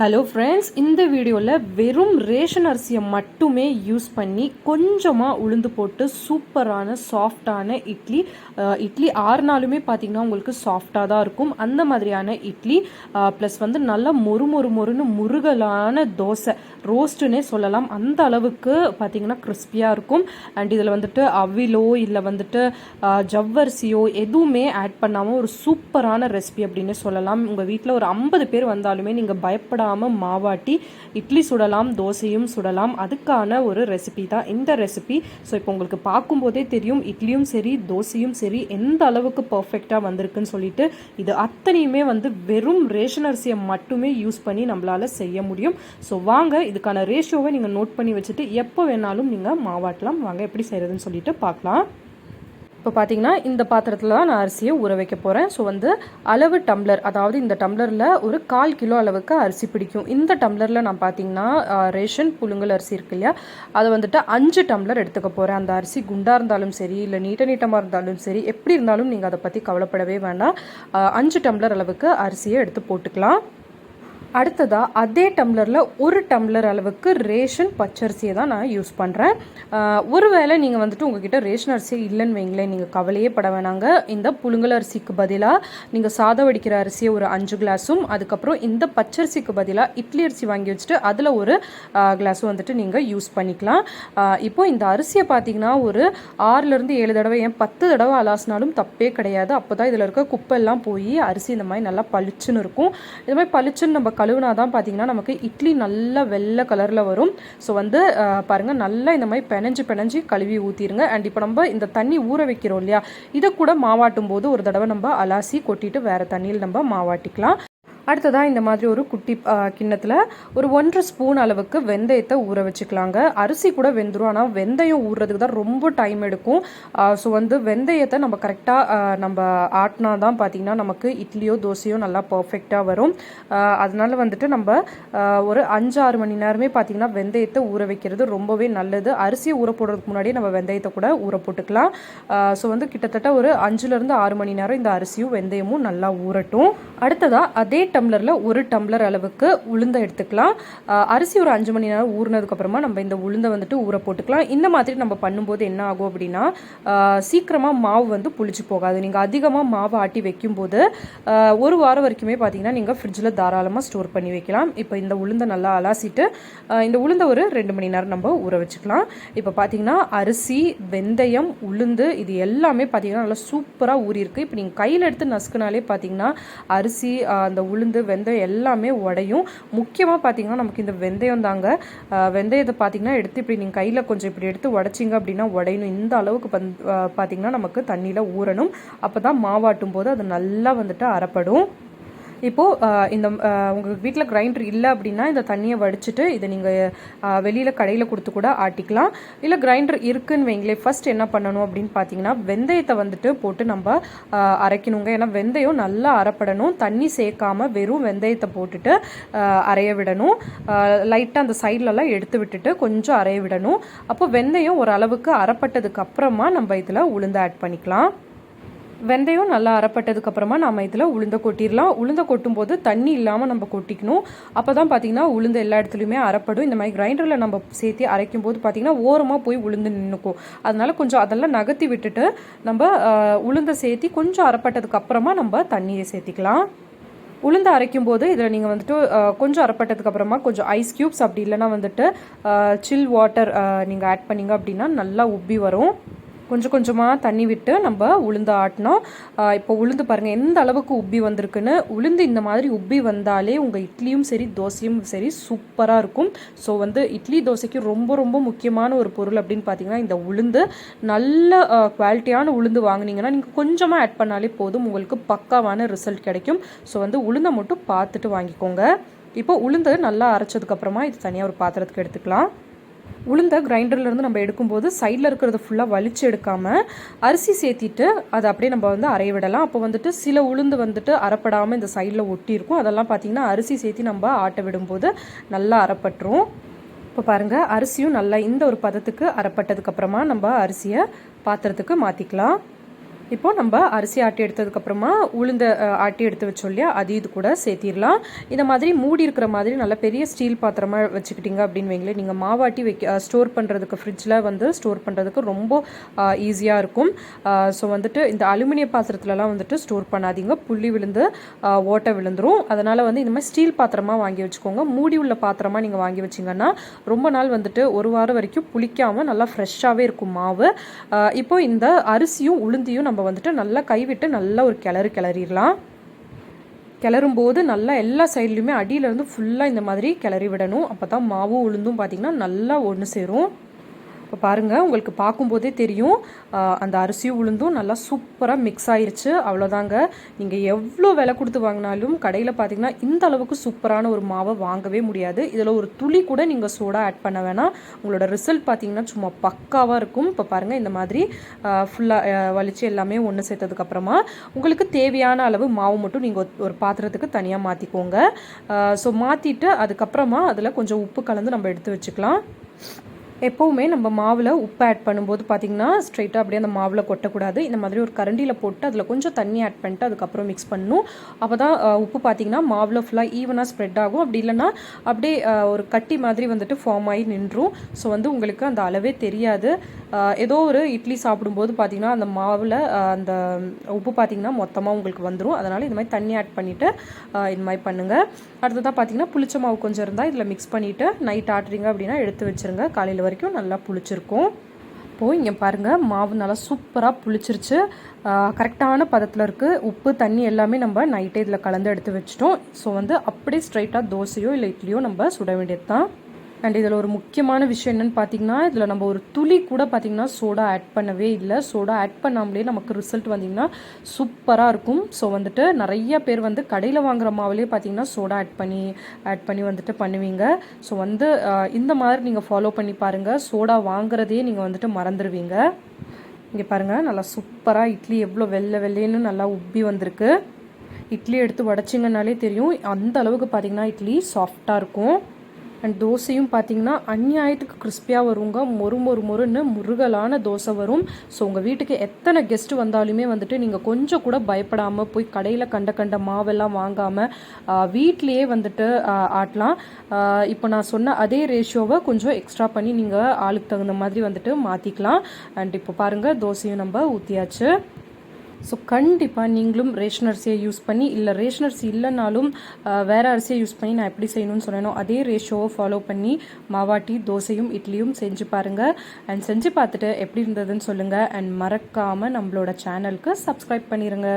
Hello friends இந்த வீடியோவில் வெறும் ரேஷன் அரிசியை மட்டுமே யூஸ் பண்ணி கொஞ்சமாக உளுந்து போட்டு சூப்பரான சாஃப்டான இட்லி இட்லி ஆறுனாலுமே பார்த்திங்கன்னா பார்த்தீங்கன்னா உங்களுக்கு சாஃப்டாக தான் இருக்கும். அந்த மாதிரியான இட்லி ப்ளஸ் வந்து நல்லா மொறு மொறு மொறுன்னு முருகலான தோசை ரோஸ்ட்டுன்னே சொல்லலாம். அந்த அளவுக்கு பார்த்தீங்கன்னா கிறிஸ்பியாக இருக்கும். அண்ட் இதில் வந்துட்டு அவிலோ இல்லை வந்துட்டு ஜவ்வரிசியோ எதுவுமே ஆட் பண்ணாமல் ஒரு சூப்பரான ரெசிபி அப்படின்னு சொல்லலாம். உங்கள் வீட்டில் ஒரு ஐம்பது பேர் வந்தாலுமே நீங்கள் பயப்படாமல் மாவாட்டி இட்லி சுடலாம் தோசையும் சுடலாம். அதுக்கான ஒரு ரெசிபி தான். இந்த ரெசிபி ஸோ இப்போ உங்களுக்கு பார்க்கும்போதே தெரியும் இட்லியும் சரி தோசையும் சரி எந்த அளவுக்கு பர்ஃபெக்டாக வந்திருக்குன்னு சொல்லிட்டு இது அத்தனையுமே வந்து வெறும் ரேஷன் அரிசியை மட்டுமே யூஸ் பண்ணி நம்மளால செய்ய முடியும். ஸோ வாங்க இதுக்கான ரேஷியோவை நீங்கள் நோட் பண்ணி வச்சுட்டு எப்போ வேணாலும் நீங்கள் மாவாட்டலாம். வாங்க எப்படி செய்கிறதுன்னு சொல்லிட்டு பார்க்கலாம். இப்போ பார்த்தீங்கன்னா இந்த பாத்திரத்தில் தான் நான் அரிசியை ஊற வைக்க போகிறேன் ஸோ வந்து அளவு டம்ளர் அதாவது இந்த டம்ளரில் ஒரு கால் கிலோ அளவுக்கு அரிசி பிடிக்கும். இந்த டம்ளரில் நான் பார்த்தீங்கன்னா ரேஷன் புழுங்கல் அரிசி இருக்கு இல்லையா? அதை வந்துட்டு அஞ்சு டம்ளர் எடுத்துக்க போகிறேன் அந்த அரிசி குண்டாக இருந்தாலும் சரி இல்லை நீட்ட நீட்டமாக இருந்தாலும் சரி எப்படி இருந்தாலும் நீங்கள் அதை பற்றி கவலைப்படவே வேண்டாம். அஞ்சு டம்ளர் அளவுக்கு அரிசியை எடுத்து போட்டுக்கலாம். அடுத்ததாக அதே டம்ளரில் ஒரு டம்ளர் அளவுக்கு ரேஷன் பச்சரிசியை தான் நான் யூஸ் பண்ணுறேன் ஒருவேளை நீங்கள் வந்துட்டு உங்ககிட்ட ரேஷன் அரிசி இல்லைன்னு வைங்களேன் நீங்கள் கவலையே பட வேணாங்க. இந்த புழுங்கல் அரிசிக்கு பதிலாக நீங்கள் சாதம் வடிக்கிற அரிசியை ஒரு அஞ்சு கிளாஸும் அதுக்கப்புறம் இந்த பச்சரிசிக்கு பதிலாக இட்லி அரிசி வாங்கி வச்சுட்டு அதில் ஒரு கிளாஸும் வந்துட்டு நீங்கள் யூஸ் பண்ணிக்கலாம். இப்போது இப்போ இந்த அரிசியை பார்த்தீங்கன்னா ஒரு ஆறுலேருந்து ஏழு தடவை ஏன் பத்து தடவை அலாசினாலும் தப்பே கிடையாது. அப்போ தான் இதில் இருக்க குப்பெல்லாம் போய் அரிசி இந்த மாதிரி நல்லா பளிச்சுன்னு இருக்கும். இது மாதிரி பளிச்சுன்னு நம்ம கழுவுனா தான் பார்த்தீங்கன்னா நமக்கு இட்லி நல்லா வெள்ளை கலரில் வரும். ஸோ வந்து பாருங்கள் நல்லா இந்த மாதிரி பெனஞ்சு பெனஞ்சு கழுவி ஊற்றிடுங்க அண்ட் இப்போ நம்ம இந்த தண்ணி ஊற வைக்கிறோம் இல்லையா? இதை கூட மாவாட்டும் போது ஒரு தடவை நம்ம அலாசி கொட்டிட்டு வேறு தண்ணியில் நம்ம மாவாட்டிக்கலாம். அடுத்ததாக இந்த மாதிரி ஒரு குட்டி கிண்ணத்தில் ஒரு ஒன்றரை ஸ்பூன் அளவுக்கு வெந்தயத்தை ஊற வச்சுக்கலாங்க. அரிசி கூட வெந்துடும் ஆனால் வெந்தயம் ஊறுறதுக்கு தான் ரொம்ப டைம் எடுக்கும். ஸோ வந்து வெந்தயத்தை நம்ம கரெக்டாக நம்ம ஆட்டினா தான் பார்த்திங்கன்னா நமக்கு இட்லியோ தோசையோ நல்லா பர்ஃபெக்டாக வரும். அதனால் வந்துட்டு நம்ம ஒரு அஞ்சு ஆறு மணி நேரமே பார்த்திங்கன்னா வெந்தயத்தை ஊற வைக்கிறது ரொம்பவே நல்லது. அரிசியை ஊற போடுறதுக்கு முன்னாடியே நம்ம வெந்தயத்தை கூட ஊற போட்டுக்கலாம். ஸோ வந்து கிட்டத்தட்ட ஒரு அஞ்சுலேருந்து ஆறு மணி நேரம் இந்த அரிசியும் வெந்தயமும் நல்லா ஊறட்டும். அடுத்ததாக அதே டம்ளரில் ஒரு டம்ளர் அளவுக்கு உளுந்தை எடுத்துக்கலாம். அரிசி ஒரு அஞ்சு மணி நேரம் ஊறினதுக்கப்புறமா நம்ம இந்த உளுந்தை வந்துட்டு ஊற போட்டுக்கலாம். இந்த மாதிரி நம்ம பண்ணும்போது என்ன ஆகும் அப்படின்னா சீக்கிரமாக மாவு வந்து புளிச்சு போகாது. நீங்கள் அதிகமாக மாவு ஆட்டி வைக்கும்போது ஒரு வாரம் வரைக்குமே பார்த்தீங்கன்னா நீங்கள் ஃப்ரிட்ஜில் தாராளமாக ஸ்டோர் பண்ணி வைக்கலாம். இப்போ இந்த உளுந்தை நல்லா அலாசிட்டு இந்த உளுந்தை ஒரு ரெண்டு மணி நேரம் நம்ம ஊற வச்சுக்கலாம். இப்போ பார்த்தீங்கன்னா அரிசி வெந்தயம் உளுந்து இது எல்லாமே பார்த்தீங்கன்னா நல்லா சூப்பராக ஊறியிருக்கு. இப்போ நீங்கள் கையில் எடுத்து நசுக்குனாலே பார்த்தீங்கன்னா அரிசி அந்த உளுந்து வெந்தயம் எல்லாமே உடையும். முக்கியமாக பார்த்தீங்கன்னா நமக்கு இந்த வெந்தயம் தாங்க. வெந்தயத்தை பார்த்தீங்கன்னா எடுத்து இப்படி நீங்கள் கையில் கொஞ்சம் இப்படி எடுத்து உடைச்சிங்க அப்படின்னா உடையணும். இந்த அளவுக்கு பந் பார்த்தீங்கன்னா நமக்கு தண்ணியில் ஊறணும். அப்போ தான் மாவாட்டும் போது அது நல்லா வந்துட்டு அறப்படும். இப்போது இந்த உங்கள் வீட்டில் கிரைண்டர் இல்லை அப்படின்னா இந்த தண்ணியை வடிச்சிட்டு இதை நீங்கள் வெளியில் கடையில் கொடுத்து கூட ஆட்டிக்கலாம். இல்லை கிரைண்டர் இருக்குன்னு வைங்களேன் ஃபஸ்ட் என்ன பண்ணணும் அப்படின்னு பார்த்தீங்கன்னா வெந்தயத்தை வந்துட்டு போட்டு நம்ம அரைக்கணுங்க. ஏன்னா வெந்தயம் நல்லா அரைப்படணும். தண்ணி சேர்க்காம வெறும் வெந்தயத்தை போட்டுட்டு அரைய விடணும். லைட்டாக அந்த சைட்லலாம் எடுத்து விட்டுட்டு கொஞ்சம் அரைய விடணும். அப்போ வெந்தயம் ஓரளவுக்கு அரைப்பட்டதுக்கு அப்புறமா நம்ம இதில் உளுந்து ஆட் பண்ணிக்கலாம். வெந்தயம் நல்லா அரைப்பட்டதுக்கு அப்புறமா நம்ம இதில் உளுந்த கொட்டிடலாம். உளுந்த கொட்டும்போது தண்ணி இல்லாமல் நம்ம கொட்டிக்கணும். அப்போ தான் பார்த்தீங்கன்னா உளுந்து எல்லா இடத்துலையுமே அறப்படும் இந்த மாதிரி கிரைண்டரில் நம்ம சேர்த்து அரைக்கும் போது பார்த்தீங்கன்னா ஓரமாக போய் உளுந்து நின்றுக்கும் அதனால கொஞ்சம் அதெல்லாம் நகர்த்தி விட்டுட்டு நம்ம உளுந்தை உளுந்த சேர்த்தி கொஞ்சம் அரைப்பட்டதுக்கு அப்புறமா நம்ம தண்ணியை சேர்த்திக்கலாம். உளுந்து அரைக்கும் போது இதில் நீங்கள் வந்துட்டு கொஞ்சம் அரைப்பட்டதுக்கு அப்புறமா கொஞ்சம் ஐஸ் க்யூப்ஸ் அப்படி இல்லைன்னா வந்துட்டு சில் வாட்டர் நீங்கள் ஆட் பண்ணீங்க அப்படின்னா நல்லா உப்பி வரும். கொஞ்சம் கொஞ்சமாக தண்ணி விட்டு நம்ம உளுந்து ஆட்டினோம். இப்போ உளுந்து பாருங்கள் எந்த அளவுக்கு உப்பி வந்திருக்குன்னு. உளுந்து இந்த மாதிரி உப்பி வந்தாலே உங்கள் இட்லியும் சரி தோசையும் சரி சூப்பராக இருக்கும். ஸோ வந்து இட்லி தோசைக்கு ரொம்ப ரொம்ப முக்கியமான ஒரு பொருள் அப்படின்னு பார்த்தீங்கன்னா இந்த உளுந்து. நல்ல குவாலிட்டியான உளுந்து வாங்குனீங்கன்னா நீங்கள் கொஞ்சமாக ஆட் பண்ணாலே போதும் உங்களுக்கு பக்காவான ரிசல்ட் கிடைக்கும். ஸோ வந்து உளுந்தை மட்டும் பார்த்துட்டு வாங்கிக்கோங்க. இப்போ உளுந்து நல்லா அரைச்சதுக்கப்புறமா இது தனியாக ஒரு பாத்திரத்துக்கு எடுத்துக்கலாம். உளுந்த கிரைண்டர்லேருந்து நம்ம எடுக்கும்போது சைடில் இருக்கிறத ஃபுல்லாக வலிச்சு எடுக்காமல் அரிசி சேர்த்திட்டு அதை அப்படியே நம்ம வந்து அரைய விடலாம். அப்போ வந்துட்டு சில உளுந்து வந்துட்டு அறப்படாமல் இந்த சைடில் ஒட்டி இருக்கும். அதெல்லாம் பார்த்திங்கன்னா அரிசி சேர்த்தி நம்ம ஆட்ட விடும்போது நல்லா அறப்பட்டுரும். இப்போ பாருங்கள் அரிசியும் நல்லா இந்த ஒரு பதத்துக்கு அறப்பட்டதுக்கப்புறமா நம்ம அரிசியை பாத்திரத்துக்கு மாற்றிக்கலாம் இப்போ நம்ம அரிசி ஆட்டி எடுத்ததுக்கப்புறமா உளுந்த ஆட்டி எடுத்து வச்சோம் இல்லையா? அது இது கூட சேர்த்திடலாம். இந்த மாதிரி மூடி இருக்கிற மாதிரி நல்ல பெரிய ஸ்டீல் பாத்திரமாக வச்சுக்கிட்டீங்க அப்படின்னு வைங்களேன். நீங்கள் மாவாட்டி வைக்க ஸ்டோர் பண்ணுறதுக்கு ஃப்ரிட்ஜில் வந்து ஸ்டோர் பண்ணுறதுக்கு ரொம்ப ஈஸியாக இருக்கும். ஸோ வந்துட்டு இந்த அலுமினிய பாத்திரத்துலலாம் வந்துட்டு ஸ்டோர் பண்ணாதீங்க. புள்ளி விழுந்து ஓட்டை விழுந்துரும். அதனால் வந்து இந்த மாதிரி ஸ்டீல் பாத்திரமாக வாங்கி வச்சுக்கோங்க. மூடி உள்ள பாத்திரமாக நீங்கள் வாங்கி வச்சிங்கன்னா ரொம்ப நாள் வந்துட்டு ஒரு வாரம் வரைக்கும் புளிக்காமல் நல்லா ஃப்ரெஷ்ஷாகவே இருக்கும் மாவு. இப்போது இப்போ இந்த அரிசியும் உளுந்தியும் நம்ம வந்துட்டு நல்லா கைவிட்டு நல்லா ஒரு கிளறு கிளறிடலாம். கிளறும் போது நல்லா எல்லா சைட்லேயுமே அடியிலேருந்து ஃபுல்லாக இந்த மாதிரி கிளறி விடணும். அப்போ தான் மாவும் உளுந்தும் பார்த்திங்கன்னா நல்லா ஒன்று சேரும். இப்போ பாருங்கள் உங்களுக்கு பார்க்கும்போதே தெரியும். அந்த அரிசியும் உளுந்தும் நல்லா சூப்பராக மிக்ஸ் ஆயிருச்சு. அவ்வளோதாங்க நீங்கள் எவ்வளோ விலை கொடுத்து வாங்கினாலும் கடையில் பார்த்தீங்கன்னா இந்த அளவுக்கு சூப்பரான ஒரு மாவை வாங்கவே முடியாது. இதில் ஒரு துளி கூட நீங்கள் சோடா ஆட் பண்ண வேணாம். உங்களோட ரிசல்ட் பார்த்தீங்கன்னா சும்மா பக்காவாக இருக்கும். இப்போ பாருங்கள் இந்த மாதிரி ஃபுல்லாக வலிச்சு எல்லாமே ஒன்று சேர்த்ததுக்கப்புறமா உங்களுக்கு தேவையான அளவு மாவு மட்டும் நீங்கள் ஒரு பாத்திரத்துக்கு தனியாக மாற்றிக்கோங்க ஸோ மாற்றிட்டு அதுக்கப்புறமா அதில் கொஞ்சம் உப்பு கலந்து நம்ம எடுத்து வச்சுக்கலாம். எப்போவுமே நம்ம மாவில் உப்பு ஆட் பண்ணும்போது பார்த்தீங்கன்னா ஸ்ட்ரைட்டாக அப்படியே அந்த மாவில் கொட்டக்கூடாது. இந்த மாதிரி ஒரு கரண்டியில் போட்டு அதில் கொஞ்சம் தண்ணி ஆட் பண்ணிட்டு அதுக்கப்புறம் மிக்ஸ் பண்ணணும். அப்போ தான் உப்பு பார்த்தீங்கன்னா மாவில் ஃபுல்லாக ஈவனாக ஸ்ப்ரெட் ஆகும். அப்படி இல்லைன்னா அப்படியே ஒரு கட்டி மாதிரி வந்துட்டு ஃபார்ம் ஆகி நின்றும். ஸோ வந்து உங்களுக்கு அந்த அளவே தெரியாது. ஏதோ ஒரு இட்லி சாப்பிடும்போது பார்த்தீங்கன்னா அந்த மாவில் அந்த உப்பு பார்த்தீங்கன்னா மொத்தமாக உங்களுக்கு வந்துடும் அதனால் இது மாதிரி தண்ணி ஆட் பண்ணிவிட்டு இந்த மாதிரி பண்ணுங்கள் அடுத்ததாக பார்த்தீங்கன்னா புளிச்ச மாவு கொஞ்சம் இருந்தால் இதில் மிக்ஸ் பண்ணிவிட்டு நைட் ஆட்டுறீங்க அப்படின்னா எடுத்து வச்சுருங்க. காலையில் வரைக்கும் நல்லா புளிச்சிருக்கும். இப்போது இங்கே பாருங்கள் மாவு நல்லா சூப்பராக புளிச்சிருச்சு. கரெக்டான பதத்தில் இருக்குது உப்பு தண்ணி எல்லாமே நம்ம நைட்டே இதில் கலந்து எடுத்து வச்சிட்டோம். ஸோ வந்து அப்படியே ஸ்ட்ரைட்டாக தோசையோ இல்லை இட்லியோ நம்ம சுட வேண்டியது தான் அண்ட் இதில் ஒரு முக்கியமான விஷயம் என்னென்னு பார்த்தீங்கன்னா இதில் நம்ம ஒரு துளி கூட பார்த்தீங்கன்னா சோடா ஆட் பண்ணவே இல்லை. சோடா ஆட் பண்ணாமலே நமக்கு ரிசல்ட் வந்தீங்கன்னா சூப்பராக இருக்கும். ஸோ வந்துட்டு நிறைய பேர் வந்து கடையில் வாங்குற மாவுலேயே பார்த்தீங்கன்னா சோடா ஆட் பண்ணி ஆட் பண்ணி வந்துட்டு பண்ணுவீங்க. ஸோ வந்து இந்த மாதிரி நீங்கள் ஃபாலோ பண்ணி பாருங்கள் சோடா வாங்குறதையே நீங்கள் வந்துட்டு மறந்துடுவீங்க இங்கே பாருங்கள் நல்லா சூப்பராக இட்லி எவ்வளோ வெள்ளை வெள்ளைன்னு நல்லா உப்பி வந்திருக்கு. இட்லி எடுத்து உடச்சிங்கனாலே தெரியும். அந்த அளவுக்கு பார்த்தீங்கன்னா இட்லி சாஃப்டாக இருக்கும். அண்ட் தோசையும் பார்த்தீங்கன்னா அந்நியாயத்துக்கு கிறிஸ்பியாக வருங்க. மொறு மொறு மொறுன்னு முருகலான தோசை வரும். ஸோ உங்கள் வீட்டுக்கு எத்தனை கெஸ்ட் வந்தாலுமே வந்துட்டு நீங்கள் கொஞ்சம் கூட பயப்படாமல் போய் கடையில் கண்ட கண்ட மாவெல்லாம் வாங்காமல் வீட்லேயே வந்துட்டு ஆட்டலாம். இப்போ நான் சொன்ன அதே ரேஷியோவை கொஞ்சம் எக்ஸ்ட்ரா பண்ணி நீங்கள் ஆளுக்கு தகுந்த மாதிரி வந்துட்டு மாற்றிக்கலாம் அண்ட் இப்போ பாருங்கள் தோசையும் நம்ம ஊற்றியாச்சு ஸோ கண்டிப்பாக நீங்களும் ரேஷன் அரிசியை யூஸ் பண்ணி இல்லை ரேஷன் அரிசி இல்லைனாலும் வேறு அரிசியை யூஸ் பண்ணி நான் எப்படி செய்யணும்னு சொன்னேனோ அதே ரேஷியோவை ஃபாலோ பண்ணி மாவாட்டி தோசையும் இட்லியும் செஞ்சு பாருங்கள் அண்ட் செஞ்சு பார்த்துட்டு எப்படி இருந்ததுன்னு சொல்லுங்கள் அண்ட் மறக்காமல் நம்மளோட சேனலுக்கு சப்ஸ்கிரைப் பண்ணிடுங்க